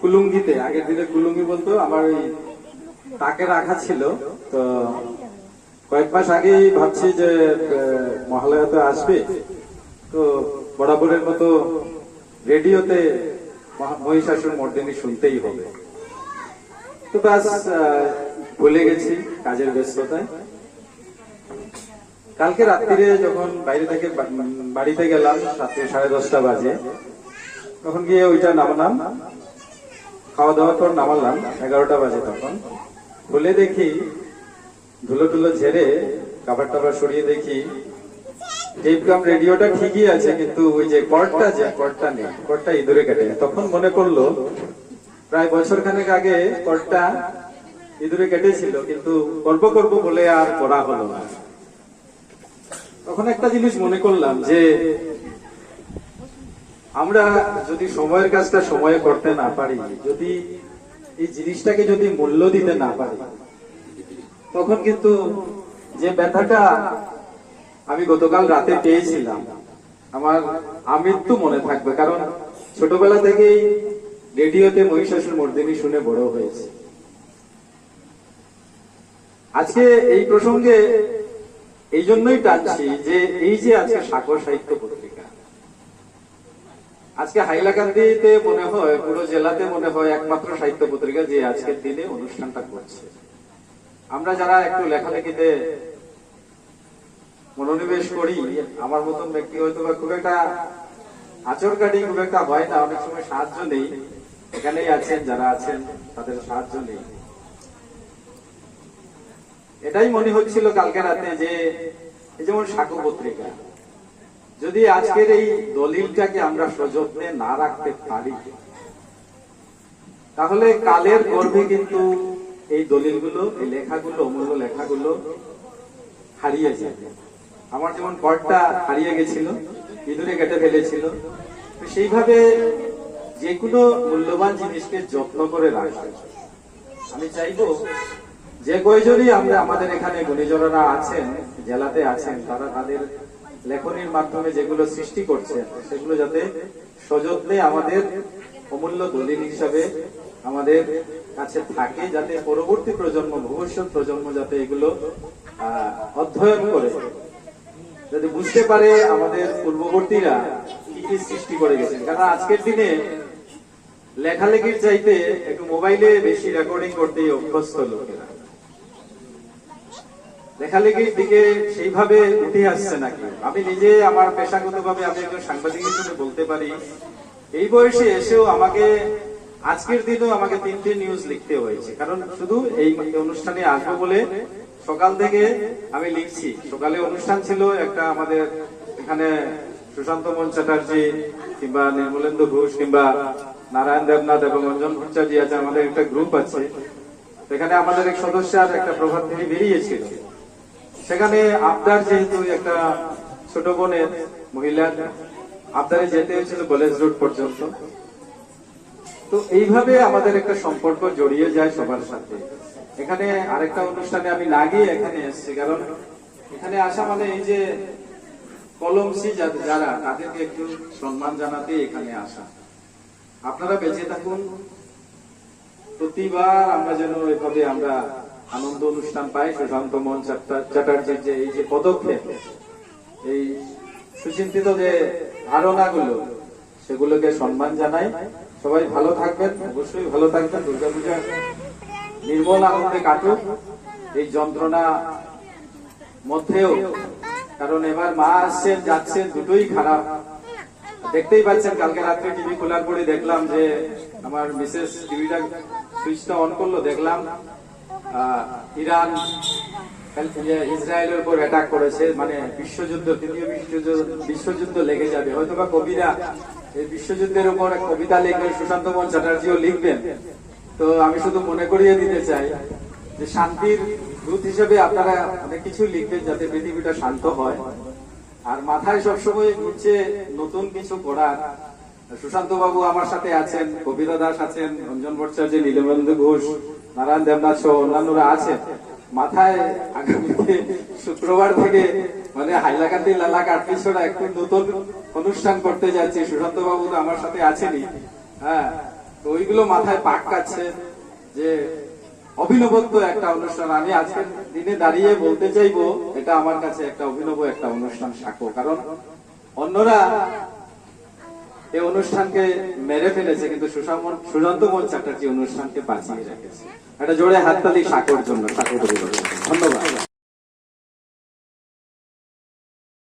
কুলুঙ্গিতে, আগের দিনে কুলুঙ্গি বলতো, আমার ওই তাকে রাখা ছিল। তো কয়েক মাস আগেই ভাবছি যে মহালয়া তো আসবে। তো বরাবরের মতো রেডিওতে মহা- মহিষাসুর মর্দিনী শুনতেই হবে। তো ব্যাস ভুলে গেছি কাজের ব্যস্ততায়। কালকে রাত্রিরে যখন বাইরে থেকে বাড়িতে গেলাম রাত্রি সাড়ে দশটা বাজে। তখন গিয়ে ওইটা নামালাম। খাওয়া দাওয়ার পর নামালাম, এগারোটা বাজে তখন। খুলে দেখি ধুলো টুলো ঝেড়ে কাবার টাবার সরিয়ে দেখি রেডিওটা ঠিকই আছে, কিন্তু ওই যে কর্ডটা যে, কর্ডটা নেই, কর্ডটা ইঁদুরে কেটে তখন মনে পড়ল, প্রায় বছর খানেক আগে কর্ডটা ইঁদুরে কেটেছিল, কিন্তু করব করব বলে আর করা হলো না। তখন একটা জিনিস মনে করলাম যে আমরা যদি সময়ের কাজটা সময়ে করতে না পারি, যদি এই জিনিসটাকে যদি মূল্য দিতে না পারি, তখন কিন্তু যে ব্যথাটা আমি গতকাল রাতে পেয়েছিলাম, আমার আমৃত্যু মনে থাকবে। কারণ ছোটবেলা থেকেই রেডিওতে মহিষাসুর মর্দিনী শুনে বড় হয়েছে। আজকে এই প্রসঙ্গে এই জন্যই টানছি যে, এই যে আজকে সাগর সাহিত্য পত্রিকা আজকে হাইলাকান্দিতে মনে হয়, পুরো জেলাতে মনে হয় একমাত্র সাহিত্য পত্রিকা যে আজকের দিনে অনুষ্ঠানটা করছে। আমরা যারা একটু লেখালেখিতে মনোনিবেশ করি, আমার মতন ব্যক্তি হয়তো বা খুব একটা আচর কাটি খুব একটা হয় না, অনেক সময় সাহায্য নেই। এখানেই আছেন, যারা আছেন, তাদের সাহায্য নেই। এটাই মনে হচ্ছিল কালকে রাতে যে যেমন সাকু পত্রিকা যদি আজকের এই দলিলটাকে আমরা সযত্নে না রাখতে পারি, তাহলে কালের গর্ভে কিন্তু এই দলিলগুলো, এই লেখাগুলো, অমূল্য লেখাগুলো হারিয়ে যাবে আমার যেমন পটটা হারিয়ে গেছিল, ইঁদুরে কেটে ফেলেছিল সেইভাবে যে কোনো মূল্যবান জিনিসকে যত্ন করে রাখবে আমি চাইব যে কয়জনই আমরা আমাদের এখানে গুণীজনরা আছেন, জেলাতে আছেন, তারা তাদের লেখনির মাধ্যমে যেগুলো সৃষ্টি করছে, সেগুলো যাতে সযত্নে আমাদের অমূল্য দলিল হিসাবে আমাদের কাছে থাকে, যাতে পরবর্তী প্রজন্ম, ভবিষ্যৎ প্রজন্ম যাতে এগুলো অধ্যয়ন করে। যদি বুঝতে পারে আমাদের পূর্ববর্তীরা কি কি সৃষ্টি করে গেছেন কারণ আজকের দিনে লেখালেখির চাইতে একটু মোবাইলে বেশি রেকর্ডিং করতেই অভ্যস্ত লোকেরা। লেখালেখির দিকে সেইভাবে উঠে আসছে নাকি? আমি নিজে আমার পেশাগত ভাবে আমি একজন সাংবাদিক হিসেবে বলতে পারি, এই বয়সে এসেও আমাকে, আজকের দিনেও আমাকে তিনটে নিউজ লিখতে হয়েছে। কারণ শুধু এই অনুষ্ঠানে আসব বলে সকাল থেকে আমি লিখছি। সকালে অনুষ্ঠান ছিল একটা আমাদের এখানে সুশান্ত মোহন চ্যাটার্জি কিংবা নির্মলেন্দু ঘোষ কিংবা নারায়ণ দেবনাথ এবং অঞ্জন ভট্টাচার্য আছে, আমাদের একটা গ্রুপ আছে। সেখানে আমাদের এক সদস্যের একটা প্রভাব তিনি বেরিয়েছিল। সেখানে আবদার যেহেতু একটা ছোট বোনের মহিলার আবদারে যেতে হয়েছিল কলেজ রোড পর্যন্ত। তো এইভাবে আমাদের একটা সম্পর্ক জড়িয়ে যায় সবার সাথে। এখানে আরেকটা অনুষ্ঠানে আমি না গিয়ে এখানে এসেছি, কারণ এখানে আসা মানে এই যে কলমসি যারা, তাদেরকে একটু সম্মান জানাতে এখানে আসা। আপনারা বেঁচে থাকুন। প্রতিবার আমরা যেন এভাবে আমরা আনন্দ অনুষ্ঠান পাই সুশান্ত মোহন চ্যাটা- চ্যাটার্জির যে এই যে পদক্ষেপ, এই সুচিন্তিত যে ধারণাগুলো, সেগুলোকে সম্মান জানাই। সবাই ভালো থাকবেন, অবশ্যই ভালো থাকবেন, দুর্গাপূজা নির্মল আনন্দে কাটুক। এই যন্ত্রণা মধ্যেও, কারণ এবার মা আসছেন, যাচ্ছেন, দুটোই খারাপ। দেখতেই পাচ্ছেন, কালকে রাত্রে টিভি খোলার পরে দেখলাম যে আমার মিসেস টিভিটা সুইচটা অন করল, দেখলাম ইরান ইয়ে, ইসরায়েলের উপর অ্যাটাক করেছে। মানে বিশ্বযুদ্ধ তৃতীয় বিশ্বযুদ্ধ বিশ্বযুদ্ধ লেগে যাবে। হয়তো বা কবিরা এই বিশ্বযুদ্ধের উপর কবিতা লিখবেন সুশান্ত মোহন চ্যাটার্জিও লিখবেন। তো আমি শুধু মনে করিয়ে দিতে চাই যে শান্তির দূত হিসেবে আপনারা অনেক কিছু লিখবেন যাতে পৃথিবীটা শান্ত হয়। আর মাথায় সবসময় ঘুরছে নতুন কিছু করার সুশান্ত বাবু আমার সাথে আছেন কবিতা দাস আছেন, রঞ্জন ভট্টাচার্য নীলবন্ধু ঘোষ, নারায়ণ দেবনাথ সহ অন্যান্যরা আছেন। মাথায় আগামীতে শুক্রবার থেকে মানে হাইলাকান্দি লালাক আর্টিস্টরা একটু নতুন অনুষ্ঠান করতে যাচ্ছি। সুশান্ত বাবু তো আমার সাথে আছেনই। হ্যাঁ তো ওইগুলো মাথায় পাক কাচ্ছে যে অভিনবত্ব একটা অনুষ্ঠান। আমি আজকের দিনে দাঁড়িয়ে বলতে চাইব, এটা আমার কাছে একটা অভিনব একটা অনুষ্ঠান সাক্ষ্য। কারণ অন্যরা এই অনুষ্ঠানকে মেরে ফেলেছে, কিন্তু সুশান্ত মোহন চ্যাটার্জি অনুষ্ঠানকে বাঁচিয়ে রেখেছে। একটা জোরে হাততালি সাকর জন্য, সাকর ধন্যবাদ।